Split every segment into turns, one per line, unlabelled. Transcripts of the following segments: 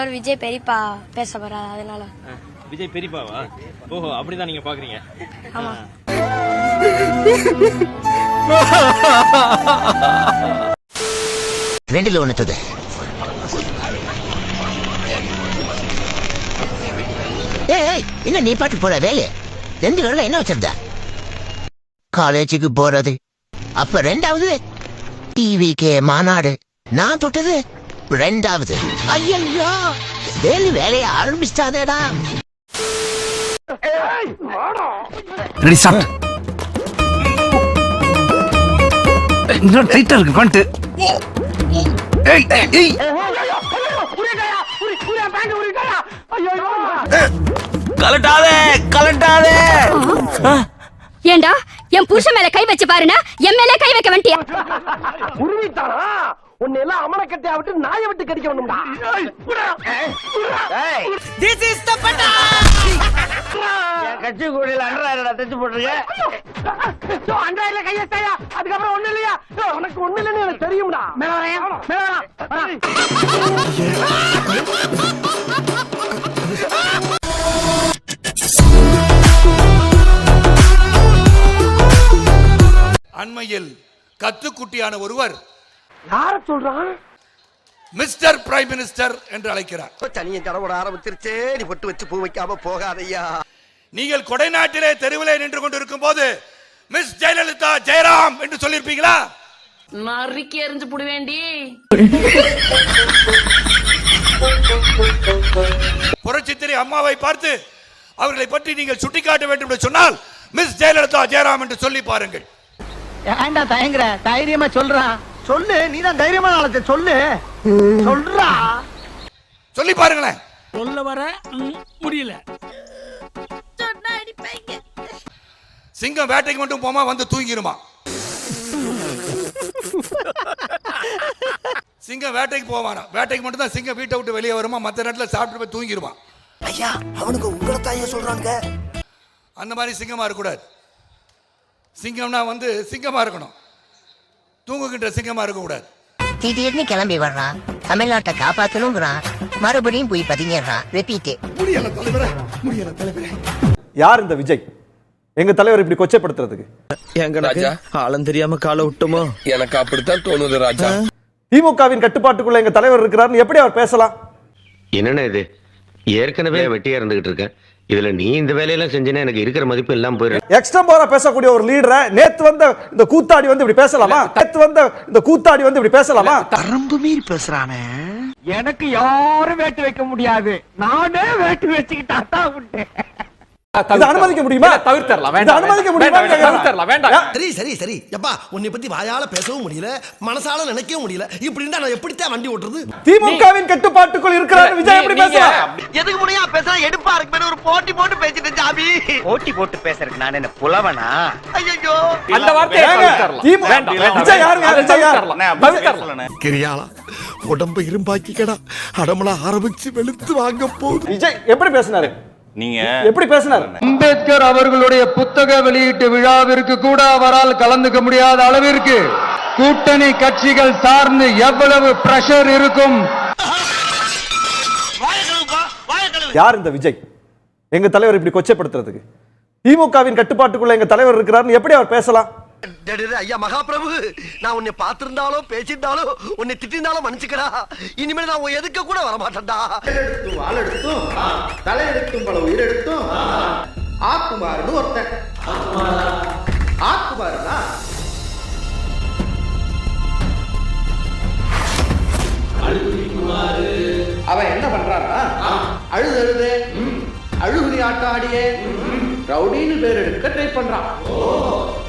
தலைவர் விஜய் பெரியப்பா பேச போறாரு அதனால.
விஜய் பெரியப்பாவா? ஓஹோ அப்படிதான் நீங்க பாக்குறீங்க.
ஆமா.
ரெண்டுல ஒண்ணு ஏய் ஏய், என்ன நீ பாட்டு போற வேலை? ரெண்டு வேலை என்ன வச்சிருந்த? காலேஜுக்கு போறது. அப்ப ரெண்டாவது டிவிக்கு மாநாடு. நான் தொட்டது ரெண்டாவது. ஐயோ வேலு வேலையை ஆரம்பிச்சிட்டாதேடா.
ரெடி ஸ்டார்ட் இன்னும் டைட்டா இருக்கு பண்ணிட்டு ஏய் ஏய் கலட்டாதே கலட்டாதே.
ஏண்டா என் புருஷன் மேல கை வச்சு பாருனா என் மேல கை வைக்க வேண்டிய
உன்னை எல்லாம் அமலக்கட்டையா விட்டு நாயை விட்டு கடிக்க வேணும்டா.
கட்சி கூடையில் அன்றாயிரம் தச்சு போட்டிருக்க?
அன்றாயிரம் கையெழுத்தாயா அதுக்கப்புறம் ஒண்ணு இல்லையா? உனக்கு ஒண்ணு இல்லைன்னு எனக்கு தெரியும்டா. மேல வரையா மேல வரா
அண்மையில் கத்துக்குட்டியான ஒருவர்
யார சொல்றான்?
மிஸ்டர் பிரைம் மினிஸ்டர் என்று அழைக்கிறார்.
தனியன் கடவுட ஆரம்பிச்சிருச்சே. நீ பொட்டு வச்சு பூ வைக்காம போகாதையா
நீங்கள் கொடைநாட்டிலே தெருவிலே நின்று கொண்டிருக்கும் போது மிஸ் ஜெயலலிதா ஜெயராம் என்று சொல்லியிருப்பீங்களா?
நறுக்கி எறிஞ்சு புடுவேண்டி
புரட்சித்திரை அம்மாவை பார்த்து அவர்களை பற்றி நீங்கள் சுட்டிக்காட்ட வேண்டும் என்று சொன்னால் மிஸ் ஜெயலலிதா ஜெயராம் என்று சொல்லி பாருங்கள்.
ஏன்டா தயங்குற? தைரியமா சொல்றான் சொல்லு நீ தான் தைரியமான ஆளத்தை சொல்லு சொல்றா.
சொல்லி பாருங்களேன்.
சொல்ல வர முடியல.
சிங்கம் வேட்டைக்கு மட்டும் போமா வந்து தூங்கிருமா? சிங்கம் வேட்டைக்கு போவானா வேட்டைக்கு மட்டும் தான் சிங்கம் வீட்டை விட்டு வெளியே வருமா மற்ற நேரத்தில் சாப்பிட்டு போய் தூங்கிருமா?
ஐயா அவனுக்கு உங்களை தாயா சொல்றானுங்க.
அந்த மாதிரி சிங்கமா இருக்கக்கூடாது. சிங்கம்னா வந்து சிங்கமா இருக்கணும். தூங்குகின்ற சிங்கமா இருக்கக்கூடாது.
திடீர்னு கிளம்பி வர்றான். தமிழ்நாட்டை காப்பாத்தணுங்கிறான். மறுபடியும் போய் பதுங்கிடுறான். ரிப்பீட்டு
யார் இந்த விஜய்? எங்க தலைவர் இப்படி கொச்சைப்படுத்துறதுக்கு?
எங்க ராஜா. ஆளும் தெரியாம காலை விட்டோமோ
எனக்கு அப்படித்தான் தோணுது ராஜா.
திமுகவின் கட்டுப்பாட்டுக்குள்ள எங்க தலைவர் இருக்கிறாருன்னு எப்படி அவர் பேசலாம்?
என்னண்ணே இது? ஏற்கனவே வெட்டியா இருந்துகிட்டு இருக்கேன். இதுல நீ இந்த வேலையெல்லாம் செஞ்சினா எனக்கு இருக்கிற மதிப்பு எல்லாம் போயிடும்.
எக்ஸ்ட்ரா பேசக்கூடிய ஒரு லீடரை நேத்து வந்த இந்த கூத்தாடி வந்து இப்படி பேசலாமா? நேத்து வந்த இந்த கூத்தாடி வந்து இப்படி பேசலாமா?
வரம்பு மீறி பேசுறானே. எனக்கு யாரும் வேட்டு வைக்க முடியாது. நானே வேட்டு வச்சுக்கிட்டா தான் உண்டு.
அனுமதிக்க முடியுமா?
தவிர்த்தரலாம்.
இதை அனுமதிக்க முடியுமா
வேண்டாம்
சரி சரி சரி. எப்பா உன்னை பத்தி வாயால பேசவும் முடியல மனசால நினைக்கவும் முடியல. இப்படி இருந்தா நான் எப்படித்தான் வண்டி ஓட்டுறது?
திமுகவின் கட்டுப்பாட்டுக்குள் இருக்கிறார் விஜய் எப்படி பேசலாம்
எதுக்கு முடியா பேசுறா? எடுப்பா இருக்கு ஒரு போட்டி போட்டு பேசிட்டு ஜாபி. போட்டி போட்டு பேசுறதுக்கு நான் என்ன புலவனா? ஐயோ
அந்த.
விஜய் யாருங்க? விஜய் யார்?
கிரியாளா உடம்ப இரும்பாக்கிக்கடா. அடமலா ஆரம்பிச்சு வெளுத்து வாங்க போகுது.
விஜய் எப்படி பேசினாரு?
நீங்க
எப்படி பேசினாரு?
அம்பேத்கர் அவர்களுடைய புத்தக வெளியீட்டு விழாவிற்கு கூட அவரால் கலந்துக்க முடியாத அளவிற்கு கூட்டணி கட்சிகள் சார்ந்து எவ்வளவு பிரஷர் இருக்கும்?
யார் இந்த விஜய்? எங்க தலைவர் இப்படி கொச்சைப்படுத்துறதுக்கு? திமுகவின் கட்டுப்பாட்டுக்குள்ள எங்க தலைவர் இருக்கிறாருன்னு எப்படி அவர் பேசலாம்?
ஐயா மகாபிரபு நான் உன்னை பார்த்திருந்தாலும் பேசியிருந்தாலும் உன்னை திட்டிருந்தாலும் மன்னிச்சுக்கடா. இனிமேல் நான் உன் எதுக்க கூட வர மாட்டேன்டா
வாழெடுத்தும் தலையெடுத்தும் பல உயிரெடுத்தும் ஆக்குமாறுன்னு ஒருத்தன். ஆக்குமாறுனா அவன் என்ன பண்றான்னா அழுது அழுது அழுகுறி ஆட்டம் ஆடியே ரவுடின்னு பேர் எடுக்க ட்ரை பண்றான்.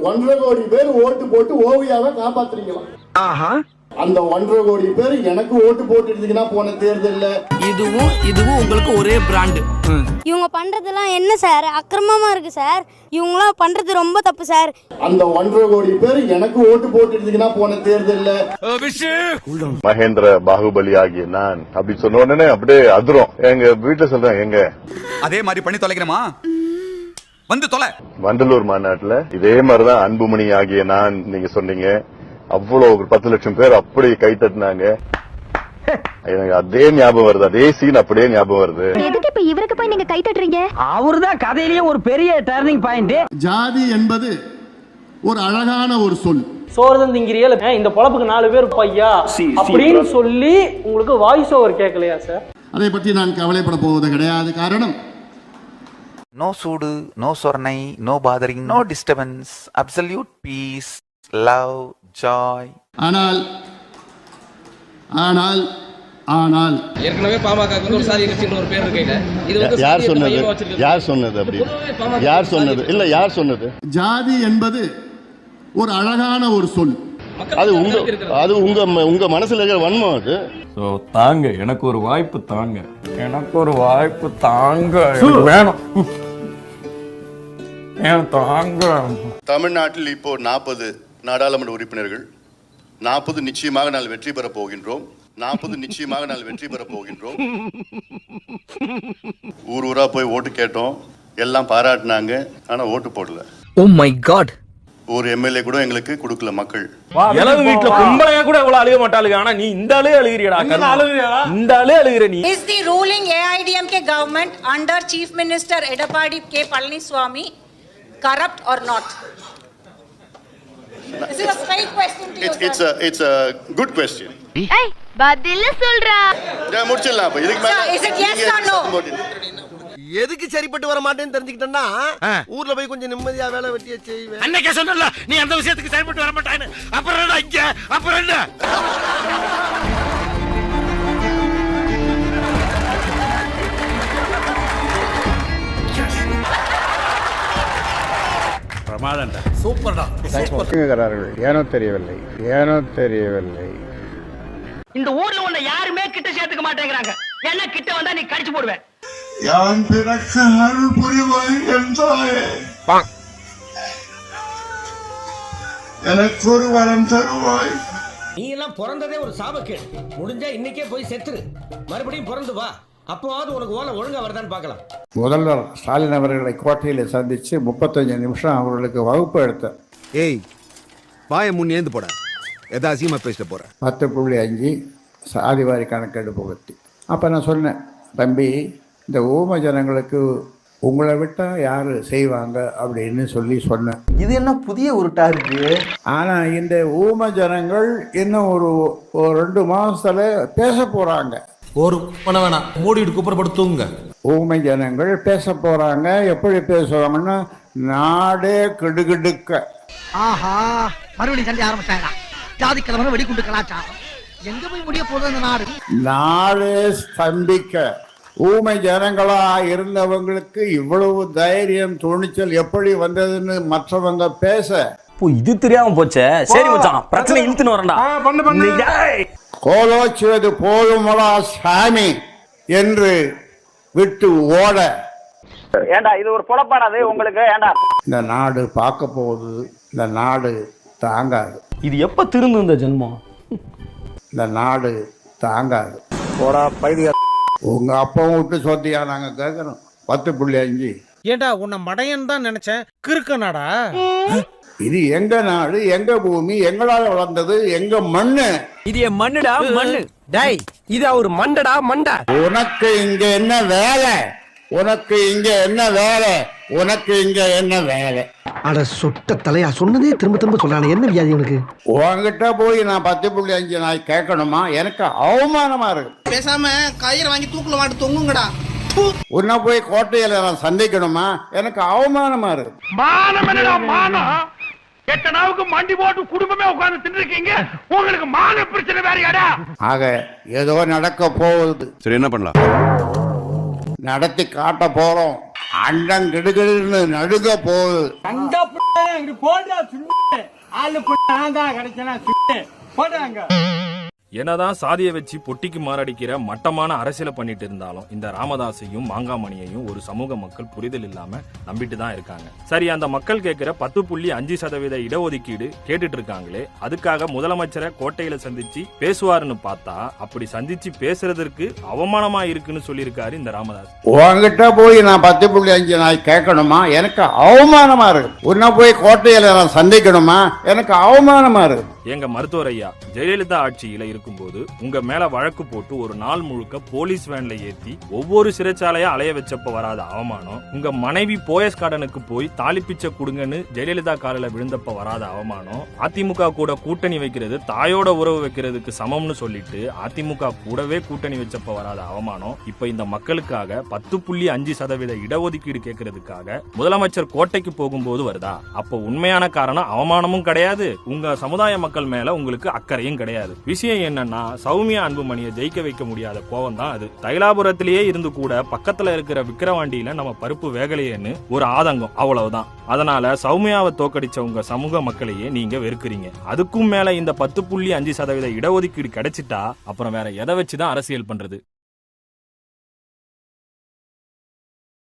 ஒன்றரை கோடி பேர் ஓட்டு போட்டு ஓவியாவை காப்பாத்துறீங்களாம் அந்த ஒன்றரை கோடி பேர் எனக்கு ஓட்டு போட்டுருந்தீங்கன்னா போன தேர்தல்ல.
இதுவும் இதுவும் உங்களுக்கு ஒரே பிராண்டு
இவங்க பண்றதெல்லாம் என்ன சார்? அக்கிரமமா இருக்கு சார். இவங்களாம் பண்றது ரொம்ப தப்பு சார்.
அந்த ஒன்றரை கோடி பேர் எனக்கு ஓட்டு போட்டுருந்தீங்கன்னா போன தேர்தல்ல.
மகேந்திர பாகுபலி ஆகிய நான் அப்படி சொன்ன உடனே அப்படியே அதிரும். எங்க வீட்டுல சொல்றேன் எங்க?
அதே மாதிரி பண்ணி தொலைக்கிறமா வந்து தொலை.
வண்டலூர் மாநாட்டுல இதே மாதிரிதான் அன்புமணி ஆகிய நான் நீங்க சொன்னீங்க. அவ்வளவு ஒரு பத்து லட்சம் பேர் அப்படி கை தட்டினாங்க.
எனக்கு அதே ஞாபகம் வருது. அதே சீன் அப்படியே ஞாபகம் வருது.
எதுக்கு இப்ப இவருக்கு போய் நீங்க கை தட்டுறீங்க?
அவர்தான் கதையிலேயே ஒரு பெரிய டர்னிங் பாயிண்ட்
ஜாதி என்பது ஒரு அழகான ஒரு சொல்.
சோறுதான் திங்கிறியல இந்த பொழப்புக்கு நாலு பேர் பையா அப்படின்னு சொல்லி உங்களுக்கு வாய்ஸ் ஓவர் கேட்கலையா சார்
அதை பற்றி நான் கவலைப்பட போவது கிடையாது. காரணம்
நோ சூடு no சொர்ணை no bothering no disturbance absolute peace love joy
ஆனால் ஆனால் ஆனால்.
ஏற்கனவே பாமக ஒரு சாதி கட்சின்னு ஒரு பேர் இருக்கையில. இது
யார் சொன்னது? யார் சொன்னது அப்படி? யார் சொன்னது? இல்ல யார் சொன்னது? ஜாதி என்பது ஒரு அழகான ஒரு சொல். அது உங்க அது உங்க உங்க மனசுல இருக்கிற வன்மம் அது.
ஸோ தாங்க. எனக்கு ஒரு வாய்ப்பு தாங்க. எனக்கு ஒரு வாய்ப்பு தாங்க. வேணும். ஏன் தாங்க?
தமிழ்நாட்டில் இப்போ நாற்பது நாடாளுமன்ற உறுப்பினர்கள் நாற்பது நிச்சயமாக நாங்கள் வெற்றி பெறப் போகின்றோம் நாற்பது நிச்சயமாக நாங்கள் வெற்றி பெறப் போகின்றோம். ஊர் ஊரா போய் ஓட்டு கேட்டோம் எல்லாம் பாராட்டினாங்க ஆனா ஓட்டு போடல.
ஓ மை காட்
ஒரு எம்எல்ஏ கூட எங்களுக்கு கொடுக்கல மக்கள்.
இளவு வீட்டுல கும்பலையா கூட இவ்வளவு அழுக மாட்டாளுங்க ஆனா நீ இந்த ஆளே அழுகிறியடா இந்த ஆளே அழுகிற நீ.
Is the ruling AIDMK government under Chief Minister Edapadi K. Palaniswamy corrupt or not? This is a straight question to you.
It's it's it's a good question
ஏய் பதில சொல்றா.
முடிச்சிடலாம் அப்ப இதுக்கு மேல
Sir, is it yes or no?
எதுக்கு சரிப்பட்டு வர மாட்டேன்னு தெரிஞ்சுக்கிட்டேன்னா ஊர்ல போய் கொஞ்சம் நிம்மதியா வேலை வெட்டிய செய்வேன்.
அன்னைக்கே சொன்னல நீ அந்த விஷயத்துக்கு செயல்பட்டு வர மாட்டான்னு. அப்புறம் என்ன இங்க? அப்புறம் என்ன? பிரமாதம்டா. சூப்பர்டா.
ஏனோ தெரியவில்லை. ஏனோ தெரியவில்லை.
இந்த ஊர்ல உன்னை யாருமே கிட்ட சேர்த்துக்க மாட்டேங்கிறாங்க. என்ன கிட்ட வந்தா நீ கடிச்சு போடுவேன்
யான் பிறக்க அருள் புரிவாய் என்றாயே. எனக்கு ஒரு வரம் தருவாய்.
நீ எல்லாம் பிறந்ததே ஒரு சாபக்கேடு. முடிஞ்சா இன்னைக்கே போய் செத்துரு. மறுபடியும் பிறந்து வா. அப்போவாவது உனக்கு ஓலை ஒழுங்கா வருதான்னு பார்க்கலாம்.
முதல்வர் ஸ்டாலின் அவர்களை கோட்டையில் சந்தித்து முப்பத்தஞ்சு நிமிஷம் அவர்களுக்கு வகுப்பு எடுத்தேன்
ஏய் வாய முன் ஏந்து போட. எதா அசியமா பேசிட்டு போற?
பத்து புள்ளி அஞ்சு சாதிவாரி கணக்கெடுப்பு பற்றி அப்போ நான் சொன்னேன் தம்பி இந்த ஊம ஜனங்களுக்கு உங்களை விட்டால் யார் செய்வாங்க அப்படின்னு சொல்லி சொன்னேன்.
இது என்ன புதிய உருட்டா இருக்கு?
ஆனால் இந்த ஊம ஜனங்கள் இன்னும் ஒரு ஒரு ரெண்டு மாதத்தில் பேச போகிறாங்க
ஒரு பண்ண வேணாம். மூடிட்டு குப்புறப்படுத்துங்க
ஊமை ஜனங்கள் பேச போகிறாங்க எப்படி பேசுவாங்கன்னா நாடே கிடுகிடுக்க.
ஆஹா மறுபடியும் சண்டை ஆரம்பிச்சாங்க ஜாதி கலவரம் வெடிக்குண்டு கலாச்சாரம். எங்க போய் முடிய போகுது அந்த நாடு?
நாடே ஸ்தம்பிக்க. ஊமை ஜனங்களா இருந்தவங்களுக்கு இவ்வளவு தைரியம் துணிச்சல் எப்படி வந்ததுன்னு மற்றவங்க பேச.
இது தெரியாம போச்சே. சரி மச்சான். பிரச்சனை இழுத்துன்னு வரேன்டா.
கோலோச்சுவது போதுமடா சாமி என்று விட்டு ஓட.
ஏண்டா இது ஒரு பொழப்பாடாது உங்களுக்கு ஏண்டா?
இந்த நாடு பார்க்க போகுது. இந்த நாடு தாங்காது.
இது எப்ப திருந்து இந்த ஜென்மம்?
இந்த நாடு தாங்காது. போடா பைதிக உங்க அப்பாவும் விட்டு சொத்தியா? நாங்க கேட்கறோம். பத்து புள்ளி அஞ்சு.
ஏண்டா உன்னை மடையன் தான் நினைச்சேன்? கிறுக்கனாடா?
இது எங்க நாடு எங்க பூமி எங்களால வளர்ந்தது எங்க மண்ணு?
இது என் மண்ணுடா மண்ணு. டேய் இது அவர் மண்டடா மண்டா.
உனக்கு இங்க என்ன வேலை? உனக்கு இங்க என்ன வேலை? உனக்கு இங்க என்ன வேலை?
அட சொட்ட தலையா சொன்னதே திரும்ப திரும்ப சொல்றானே என்ன வியாதி உனக்கு?
உன்கிட்ட போய் நான் பத்து புள்ளி அஞ்சு நாய் கேட்கணுமா? எனக்கு அவமானமா இருக்கு.
பேசாம கயிறை வாங்கி தூக்குல மாட்டு தொங்குங்கடா.
உன்னை போய் கோட்டையில நான் சந்திக்கணுமா? எனக்கு அவமானமா இருக்கு.
மானம் என்னடா மானம்? எத்தனாவுக்கு மண்டி போட்டு குடும்பமே உட்கார்ந்து தின்னுருக்கீங்க? உங்களுக்கு மான பிரச்சனை வேறையாடா?
ஆக ஏதோ நடக்க போகுது.
சரி என்ன பண்ணலாம்?
நடத்தி காட்ட போறோம். அண்டம் கிடுகிடுன்னு நடுங்க போகுது.
என்னதான் சாதியை வச்சு பொட்டிக்கு மாரடிக்கிற மட்டமான அரசியலை பண்ணிட்டு இருந்தாலும் இந்த ராமதாஸையும் மாங்காமணியையும் ஒரு சமூக மக்கள் புரிதல் இல்லாம நம்பிட்டு தான் இருக்காங்க. சரி அந்த மக்கள் கேட்கிற பத்து புள்ளி அஞ்சு சதவீத இடஒதுக்கீடு கேட்டுட்டு இருக்காங்களே அதுக்காக முதலமைச்சரை கோட்டையில சந்திச்சு பேசுவாருன்னு பார்த்தா அப்படி சந்திச்சு பேசுறதற்கு அவமானமா இருக்குன்னு சொல்லியிருக்காரு இந்த ராமதாஸ்.
உங்ககிட்ட போய் நான் பத்து புள்ளி அஞ்சு நாய் கேட்கணுமா? எனக்கு அவமானமா இருக்கு. உன்னை போய் கோட்டையில நான் சந்திக்கணுமா? எனக்கு அவமானமா இருக்கு.
எங்க மருத்துவர் ஐயா ஜெயலலிதா ஆட்சியில இருக்கும்போது உங்க மேல வழக்கு போட்டு ஒரு நாள் முழுக்க போலீஸ் வேன்ல ஏத்தி ஒவ்வொரு சிறைச்சாலையா அலைய வச்சப்ப வராத அவமானம் உங்க மனைவி போயஸ் கார்டனுக்கு போய் தாலிப்பிச்ச குடுங்கன்னு ஜெயலலிதா காலில விழுந்தப்ப வராத அவமானம் அதிமுக கூட கூட்டணி வைக்கிறது தாயோட உறவு வைக்கிறதுக்கு சமம்னு சொல்லிட்டு அதிமுக கூடவே கூட்டணி வச்சப்ப வராத அவமானம் இப்ப இந்த மக்களுக்காக பத்து புள்ளி அஞ்சு சதவீத இடஒதுக்கீடு கேட்கறதுக்காக முதலமைச்சர் கோட்டைக்கு போகும்போது வருதா? அப்ப உண்மையான காரணம் அவமானமும் கிடையாது உங்க சமுதாய மக்கள் மேல உங்களுக்கு அக்கறையும் கிடையாது. விஷயம் என்னன்னா சௌமியா அன்புமணியை ஜெயிக்க வைக்க முடியாத கோவம் தான் அது. தைலாபுரத்திலேயே இருந்து கூட பக்கத்துல இருக்கிற விக்கிரவாண்டியில நம்ம பருப்பு வேகலையேன்னு ஒரு ஆதங்கம் அவ்வளவுதான். அதனால சௌமியாவை தோக்கடிச்ச உங்க சமூக மக்களையே நீங்க வெறுக்கிறீங்க. அதுக்கும் மேல இந்த பத்து புள்ளி அஞ்சு சதவீத இடஒதுக்கீடு கிடைச்சிட்டா அப்புறம் வேற எதை வச்சுதான் அரசியல் பண்றது?